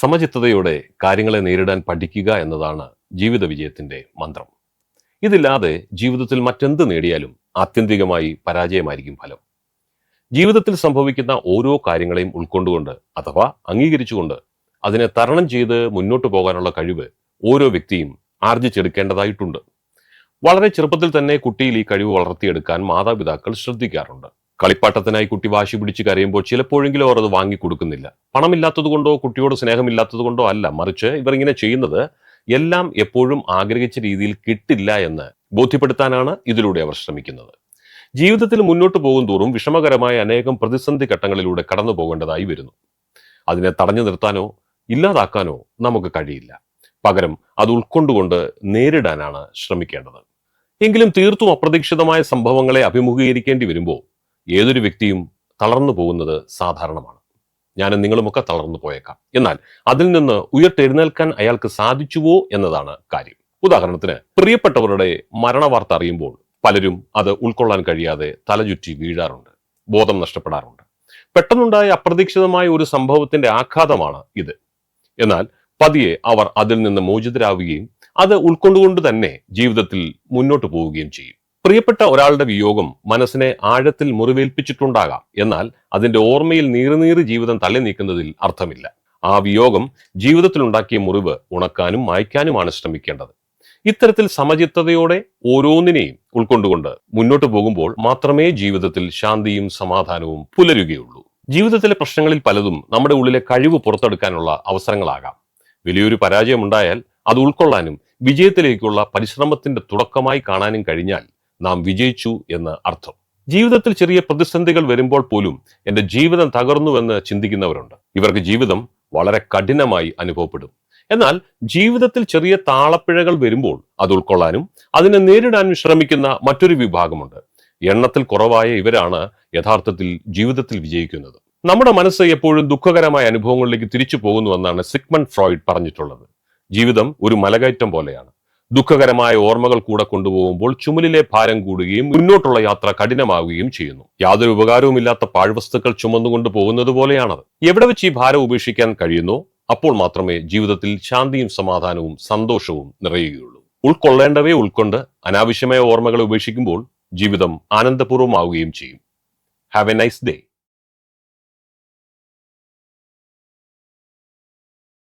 സമചിത്തതയോടെ കാര്യങ്ങളെ നേരിടാൻ പഠിക്കുക എന്നതാണ് ജീവിത വിജയത്തിന്റെ മന്ത്രം. ഇതില്ലാതെ ജീവിതത്തിൽ മറ്റെന്ത് നേടിയാലും ആത്യന്തികമായി പരാജയമായിരിക്കും ഫലം. ജീവിതത്തിൽ സംഭവിക്കുന്ന ഓരോ കാര്യങ്ങളെയും ഉൾക്കൊണ്ടുകൊണ്ട് അഥവാ അംഗീകരിച്ചുകൊണ്ട് അതിനെ തരണം ചെയ്ത് മുന്നോട്ട് പോകാനുള്ള കഴിവ് ഓരോ വ്യക്തിയും ആർജിച്ചെടുക്കേണ്ടതായിട്ടുണ്ട് വളരെ ചെറുപ്പത്തിൽ തന്നെ കുട്ടിയിൽ ഈ കഴിവ് വളർത്തിയെടുക്കാൻ മാതാപിതാക്കൾ ശ്രദ്ധിക്കാറുണ്ട്. കളിപ്പാട്ടത്തിനായി കുട്ടി വാശി പിടിച്ച് കരയുമ്പോൾ ചിലപ്പോഴെങ്കിലും അവർ അത് വാങ്ങിക്കൊടുക്കുന്നില്ല. പണമില്ലാത്തത് കൊണ്ടോ കുട്ടിയോട് സ്നേഹമില്ലാത്തത് കൊണ്ടോ അല്ല മറിച്ച് ഇവർ ഇങ്ങനെ ചെയ്യുന്നത് എല്ലാം എപ്പോഴും ആഗ്രഹിച്ച രീതിയിൽ കിട്ടില്ല എന്ന് ബോധ്യപ്പെടുത്താനാണ് ഇതിലൂടെ അവർ ശ്രമിക്കുന്നത്. ജീവിതത്തിൽ മുന്നോട്ട് പോകും തോറും വിഷമകരമായ അനേകം പ്രതിസന്ധി ഘട്ടങ്ങളിലൂടെ കടന്നു പോകേണ്ടതായി വരുന്നു. അതിനെ തടഞ്ഞു നിർത്താനോ ഇല്ലാതാക്കാനോ നമുക്ക് കഴിയില്ല. പകരം അത് ഉൾക്കൊണ്ടുകൊണ്ട് നേരിടാനാണ് ശ്രമിക്കേണ്ടത്. എങ്കിലും തീർത്തും അപ്രതീക്ഷിതമായ സംഭവങ്ങളെ അഭിമുഖീകരിക്കേണ്ടി വരുമ്പോൾ ഏതൊരു വ്യക്തിയും തളർന്നു പോകുന്നത് സാധാരണമാണ്. ഞാനും നിങ്ങളുമൊക്കെ തളർന്നു പോയേക്കാം. എന്നാൽ അതിൽ നിന്ന് ഉയർത്തെഴുന്നേൽക്കാൻ അയാൾക്ക് സാധിച്ചുവോ എന്നതാണ് കാര്യം. ഉദാഹരണത്തിന് പ്രിയപ്പെട്ടവരുടെ മരണവാർത്ത അറിയുമ്പോൾ പലരും അത് ഉൾക്കൊള്ളാൻ കഴിയാതെ തലചുറ്റി വീഴാറുണ്ട് ബോധം നഷ്ടപ്പെടാറുണ്ട്. പെട്ടെന്നുണ്ടായ അപ്രതീക്ഷിതമായ ഒരു സംഭവത്തിന്റെ ആഘാതമാണ് ഇത്. എന്നാൽ പതിയെ അവർ അതിൽ നിന്ന് മോചിതരാവുകയും അത് ഉൾക്കൊണ്ടുകൊണ്ട് തന്നെ ജീവിതത്തിൽ മുന്നോട്ട് പോവുകയും ചെയ്യും. പ്രിയപ്പെട്ട ഒരാളുടെ വിയോഗം മനസ്സിനെ ആഴത്തിൽ മുറിവേൽപ്പിച്ചിട്ടുണ്ടാകാം. എന്നാൽ അതിന്റെ ഓർമ്മയിൽ നീറുനീറി ജീവിതം തള്ളി നീക്കുന്നതിൽ അർത്ഥമില്ല. ആ വിയോഗം ജീവിതത്തിലുണ്ടാക്കിയ മുറിവ് ഉണക്കാനും മായ്ക്കാനുമാണ് ശ്രമിക്കേണ്ടത്. ഇത്തരത്തിൽ സമചിത്തതയോടെ ഓരോന്നിനെയും ഉൾക്കൊണ്ടുകൊണ്ട് മുന്നോട്ട് പോകുമ്പോൾ മാത്രമേ ജീവിതത്തിൽ ശാന്തിയും സമാധാനവും പുലരുകയുള്ളൂ. ജീവിതത്തിലെ പ്രശ്നങ്ങളിൽ പലതും നമ്മുടെ ഉള്ളിലെ കഴിവ് പുറത്തെടുക്കാനുള്ള അവസരങ്ങളാകാം. വലിയൊരു പരാജയമുണ്ടായാൽ അത് ഉൾക്കൊള്ളാനും വിജയത്തിലേക്കുള്ള പരിശ്രമത്തിന്റെ തുടക്കമായി കാണാനും കഴിഞ്ഞാൽ നാം വിജയിച്ചു എന്ന് അർത്ഥം. ജീവിതത്തിൽ ചെറിയ പ്രതിസന്ധികൾ വരുമ്പോൾ പോലും എന്റെ ജീവിതം തകർന്നുവെന്ന് ചിന്തിക്കുന്നവരുണ്ട്. ഇവർക്ക് ജീവിതം വളരെ കഠിനമായി അനുഭവപ്പെടും. എന്നാൽ ജീവിതത്തിൽ ചെറിയ താളപ്പിഴകൾ വരുമ്പോൾ അത് ഉൾക്കൊള്ളാനും അതിനെ നേരിടാനും ശ്രമിക്കുന്ന മറ്റൊരു വിഭാഗമുണ്ട്. എണ്ണത്തിൽ കുറവായ ഇവരാണ് യഥാർത്ഥത്തിൽ ജീവിതത്തിൽ വിജയിക്കുന്നത്. നമ്മുടെ മനസ്സ് എപ്പോഴും ദുഃഖകരമായ അനുഭവങ്ങളിലേക്ക് തിരിച്ചു പോകുന്നുവെന്നാണ് സിഗ്മൺ ഫ്രോയിഡ് പറഞ്ഞിട്ടുള്ളത്. ജീവിതം ഒരു മലകയറ്റം പോലെയാണ്. ദുഃഖകരമായ ഓർമ്മകൾ കൂടെ കൊണ്ടുപോകുമ്പോൾ ചുമലിലെ ഭാരം കൂടുകയും മുന്നോട്ടുള്ള യാത്ര കഠിനമാവുകയും ചെയ്യുന്നു. യാതൊരു ഉപകാരവുമില്ലാത്ത പാഴ്വസ്തുക്കൾ ചുമന്നുകൊണ്ട് പോകുന്നത് പോലെയാണത്. എവിടെ വെച്ച് ഈ ഭാരം ഉപേക്ഷിക്കാൻ കഴിയുന്നോ അപ്പോൾ മാത്രമേ ജീവിതത്തിൽ ശാന്തിയും സമാധാനവും സന്തോഷവും നിറയുകയുള്ളൂ. ഉൾക്കൊള്ളേണ്ടവയെ ഉൾക്കൊണ്ട് അനാവശ്യമായ ഓർമ്മകളെ ഉപേക്ഷിക്കുമ്പോൾ ജീവിതം ആനന്ദപൂർവമാവുകയും ചെയ്യും. Have A nice day